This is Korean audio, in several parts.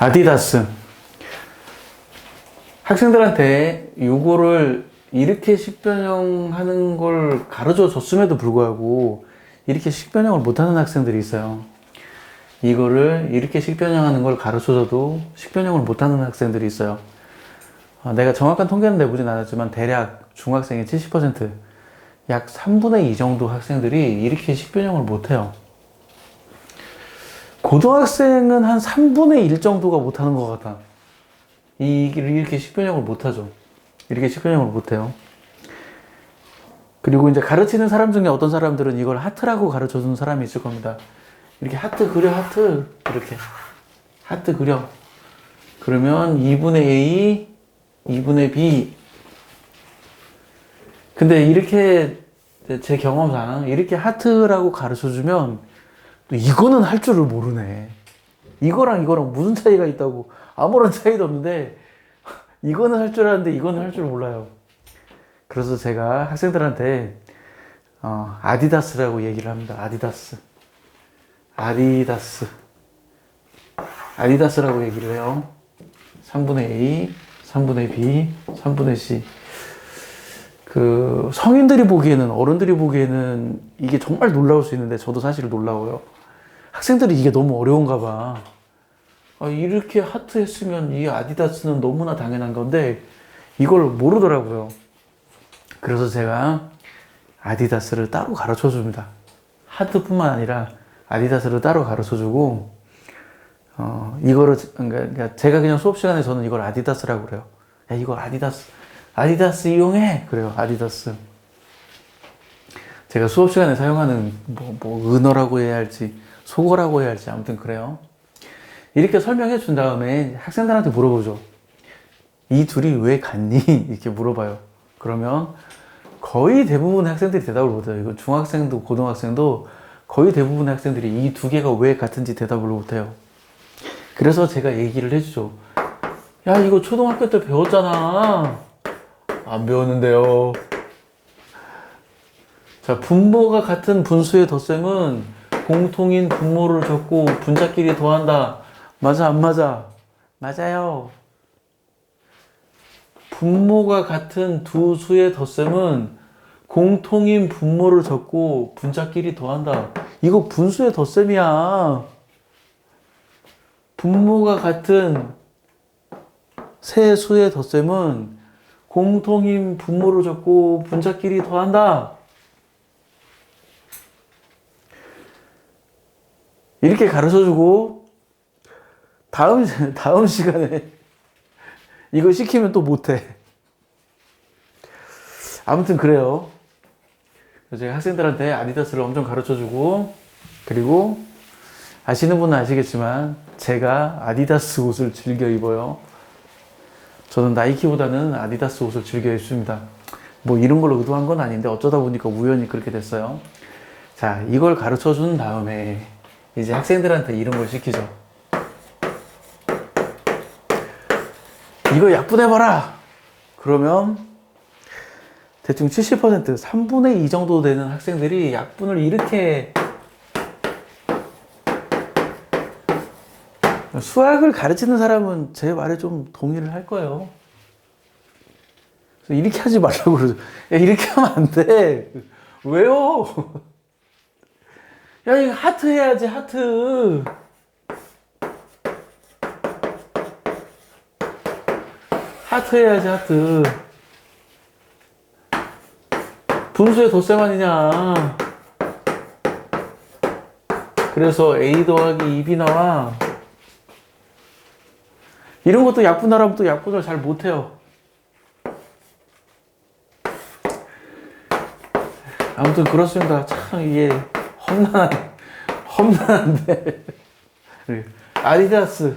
아디다스. 학생들한테 요거를 이렇게 식변형하는 걸 가르쳐 줬음에도 불구하고 이렇게 식변형을 못하는 학생들이 있어요. 이거를 이렇게 식변형하는 걸 가르쳐 줘도 식변형을 못하는 학생들이 있어요. 어, 내가 정확한 통계는 내보진 않았지만 대략 중학생의 70%, 약 3분의 2 정도 학생들이 이렇게 식변형을 못해요. 고등학생은 한 3분의 1 정도가 못하는 것 같아. 이, 이렇게 식변형을 못하죠. 이렇게 식변형을 못해요. 그리고 이제 가르치는 사람 중에 어떤 사람들은 이걸 하트라고 가르쳐 주는 사람이 있을 겁니다. 이렇게 하트 그려, 하트. 이렇게. 하트 그려. 그러면 2분의 A, 2분의 B. 근데 이렇게 제 경험상 이렇게 하트라고 가르쳐 주면 또 이거는 할 줄을 모르네. 이거랑 이거랑 무슨 차이가 있다고 아무런 차이도 없는데 이거는 할 줄 아는데 이거는 할 줄 몰라요. 그래서 제가 학생들한테 어, 아디다스라고 얘기를 합니다. 아디다스. 아디다스. 아디다스라고 얘기를 해요. 3분의 A, 3분의 B, 3분의 C. 그 성인들이 보기에는 어른들이 보기에는 이게 정말 놀라울 수 있는데 저도 사실 놀라워요. 학생들이 이게 너무 어려운가 봐. 아, 이렇게 하트 했으면 이 아디다스는 너무나 당연한 건데 이걸 모르더라고요. 그래서 제가 아디다스를 따로 가르쳐 줍니다. 하트뿐만 아니라 아디다스를 따로 가르쳐 주고 어, 이거를 그러니까 제가 그냥 수업 시간에 저는 이걸 아디다스라고 그래요. 야, 이거 아디다스 아디다스 이용해 그래요. 아디다스. 제가 수업 시간에 사용하는 뭐, 뭐 은어라고 해야 할지 속어라고 해야 할지 아무튼 그래요. 이렇게 설명해 준 다음에 학생들한테 물어보죠. 이 둘이 왜 같니? 이렇게 물어봐요. 그러면 거의 대부분의 학생들이 대답을 못해요. 이거 중학생도 고등학생도 거의 대부분의 학생들이 이 두 개가 왜 같은지 대답을 못해요. 그래서 제가 얘기를 해주죠. 야, 이거 초등학교 때 배웠잖아. 안 배웠는데요. 자, 분모가 같은 분수의 덧셈은 공통인 분모를 적고 분자끼리 더한다. 맞아, 안 맞아? 맞아요. 분모가 같은 두 수의 덧셈은 공통인 분모를 적고 분자끼리 더한다. 이거 분수의 덧셈이야. 분모가 같은 세 수의 덧셈은 공통인 분모를 적고 분자끼리 더한다. 이렇게 가르쳐 주고 다음 다음 시간에 이거 시키면 또 못해. 아무튼 그래요. 제가 학생들한테 아디다스를 엄청 가르쳐 주고 그리고 아시는 분은 아시겠지만 제가 아디다스 옷을 즐겨 입어요. 저는 나이키보다는 아디다스 옷을 즐겨 입습니다. 뭐 이런 걸 의도한 건 아닌데 어쩌다 보니까 우연히 그렇게 됐어요. 자, 이걸 가르쳐 준 다음에 이제 학생들한테 이런 걸 시키죠. 이거 약분해봐라! 그러면 대충 70%, 3분의 2 정도 되는 학생들이 약분을 이렇게 수학을 가르치는 사람은 제 말에 좀 동의를 할 거예요. 이렇게 하지 말라고 그러죠. 야, 이렇게 하면 안 돼. 왜요? 야, 이거 하트 해야지, 하트. 하트 해야지, 하트. 분수의 덧셈 아니냐. 그래서 A 더하기 2B 나와. 이런 것도 약분하라면 또 약분을 잘 못해요. 아무튼 그렇습니다. 참 이게 험난, 험난한데. 아디다스.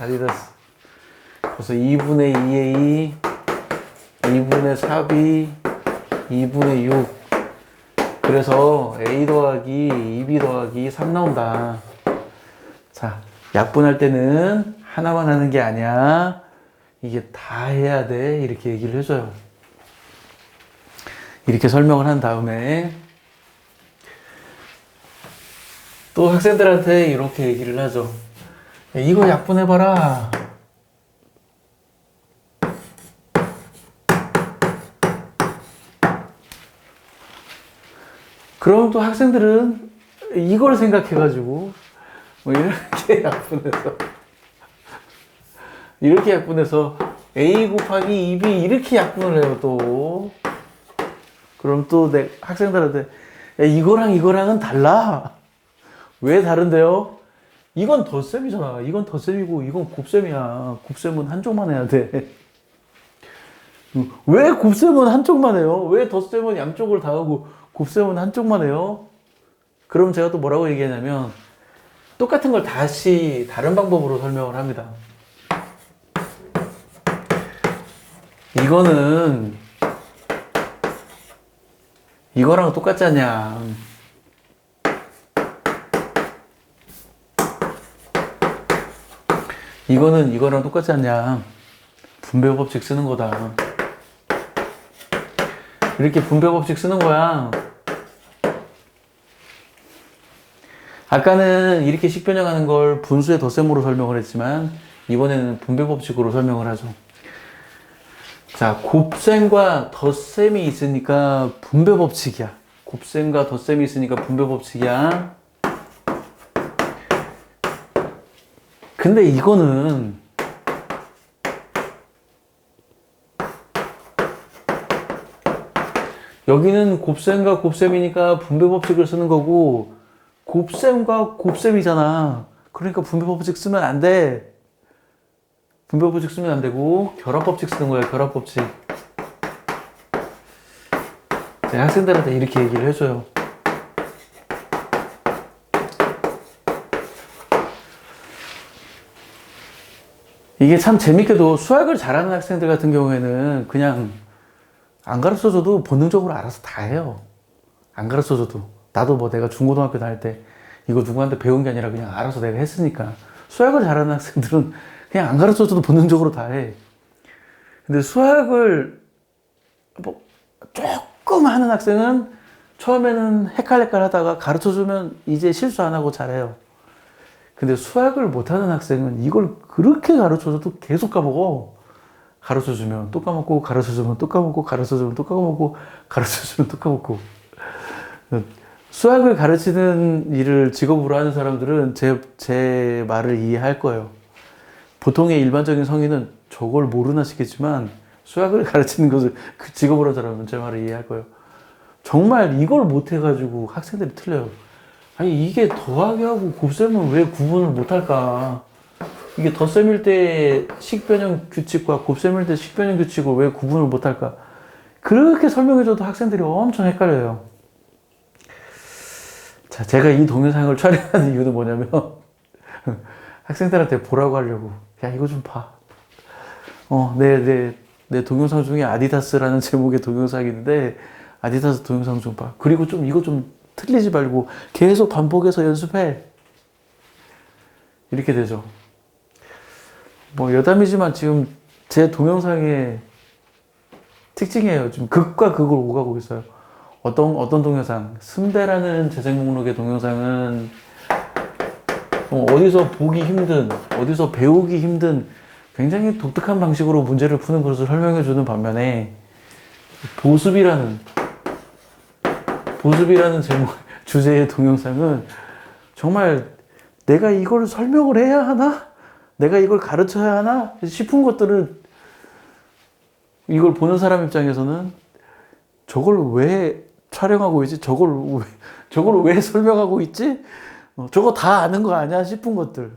아디다스. 그래서 2분의 2의 2, 2분의 4b, 2분의 6. 그래서 a 더하기 2b 더하기 3 나온다. 자, 약분할 때는 하나만 하는 게 아니야. 이게 다 해야 돼. 이렇게 얘기를 해줘요. 이렇게 설명을 한 다음에 또 학생들한테 이렇게 얘기를 하죠. 야, 이거 약분해봐라. 그럼 또 학생들은 이걸 생각해가지고 뭐 이렇게 약분해서 이렇게 약분해서 a 곱하기 2b 이렇게 약분을 해요 또 그럼 또 내 학생들한테 야, 이거랑 이거랑은 달라 왜 다른데요? 이건 덧셈이잖아 이건 덧셈이고 이건 곱셈이야 곱셈은 한쪽만 해야 돼 왜 곱셈은 한쪽만 해요? 왜 덧셈은 양쪽을 다 하고 곱셈은 한쪽만 해요? 그럼 제가 또 뭐라고 얘기하냐면 똑같은 걸 다시 다른 방법으로 설명을 합니다. 이거는 이거랑 똑같지 않냐. 이거는 이거랑 똑같지 않냐. 분배 법칙 쓰는 거다. 이렇게 분배 법칙 쓰는 거야. 아까는 이렇게 식변형하는 걸 분수의 덧셈으로 설명을 했지만 이번에는 분배 법칙으로 설명을 하죠. 자, 곱셈과 덧셈이 있으니까 분배 법칙이야. 곱셈과 덧셈이 있으니까 분배 법칙이야. 근데 이거는 여기는 곱셈과 곱셈이니까 분배 법칙을 쓰는 거고 곱셈과 곱셈이잖아. 그러니까 분배 법칙 쓰면 안 돼. 분배 법칙 쓰면 안 되고 결합 법칙 쓰는 거야. 결합 법칙. 제가 학생들한테 이렇게 얘기를 해줘요. 이게 참 재밌게도 수학을 잘하는 학생들 같은 경우에는 그냥 안 가르쳐 줘도 본능적으로 알아서 다 해요. 안 가르쳐 줘도. 나도 뭐 내가 중고등학교 다닐 때 이거 누구한테 배운 게 아니라 그냥 알아서 내가 했으니까. 수학을 잘하는 학생들은 그냥 안 가르쳐 줘도 본능적으로 다 해. 근데 수학을 뭐 조금 하는 학생은 처음에는 헷갈헷갈 하다가 가르쳐 주면 이제 실수 안 하고 잘해요. 근데 수학을 못하는 학생은 이걸 그렇게 가르쳐줘도 계속 까먹어. 가르쳐주면 또 까먹고, 가르쳐주면 또 까먹고, 가르쳐주면 또 까먹고, 가르쳐주면 또 까먹고. 수학을 가르치는 일을 직업으로 하는 사람들은 제, 제 말을 이해할 거예요. 보통의 일반적인 성인은 저걸 모르나 싶겠지만 수학을 가르치는 것을 그 직업으로 하는 사람은 제 말을 이해할 거예요. 정말 이걸 못해가지고 학생들이 틀려요. 아니 이게 더하기 하고 곱셈은 왜 구분을 못할까? 이게 덧셈일 때 식변형 규칙과 곱셈일 때 식변형 규칙을 왜 구분을 못할까? 그렇게 설명해줘도 학생들이 엄청 헷갈려요. 자, 제가 이 동영상을 촬영하는 이유는 뭐냐면 학생들한테 보라고 하려고. 야 이거 좀 봐. 어, 내, 내, 내 동영상 중에 아디다스라는 제목의 동영상이 있는데 아디다스 동영상 좀 봐. 그리고 좀 이거 좀 틀리지 말고 계속 반복해서 연습해. 이렇게 되죠. 뭐 여담이지만 지금 제 동영상의 특징이에요. 지금 극과 극을 오가고 있어요. 어떤 어떤 동영상? 승대라는 재생 목록의 동영상은 어, 어디서 보기 힘든, 어디서 배우기 힘든 굉장히 독특한 방식으로 문제를 푸는 것을 설명해 주는 반면에 보습이라는 보습이라는 제목 주제의 동영상은 정말 내가 이걸 설명을 해야 하나? 내가 이걸 가르쳐야 하나? 싶은 것들을 이걸 보는 사람 입장에서는 저걸 왜 촬영하고 있지? 저걸 왜, 저걸 왜 설명하고 있지? 어, 저거 다 아는 거 아니야? 싶은 것들.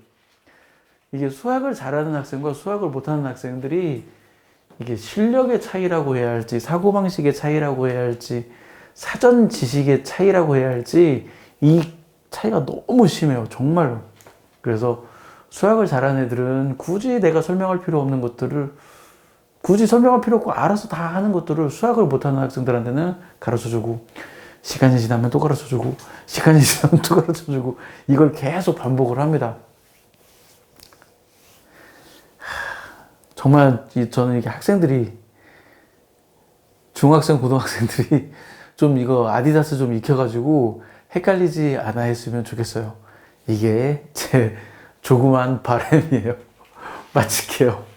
이게 수학을 잘하는 학생과 수학을 못하는 학생들이 이게 실력의 차이라고 해야 할지, 사고방식의 차이라고 해야 할지, 사전 지식의 차이라고 해야 할지, 이 차이가 너무 심해요. 정말로. 그래서 수학을 잘하는 애들은 굳이 내가 설명할 필요 없는 것들을 굳이 설명할 필요 없고 알아서 다 하는 것들을 수학을 못하는 학생들한테는 가르쳐 주고 시간이 지나면 또 가르쳐 주고 시간이 지나면 또 가르쳐 주고 이걸 계속 반복을 합니다. 정말 저는 이게 학생들이 중학생 고등학생들이 좀 이거 아디다스 좀 익혀가지고 헷갈리지 않아 했으면 좋겠어요. 이게 제 조그만 바람이에요. 마칠게요.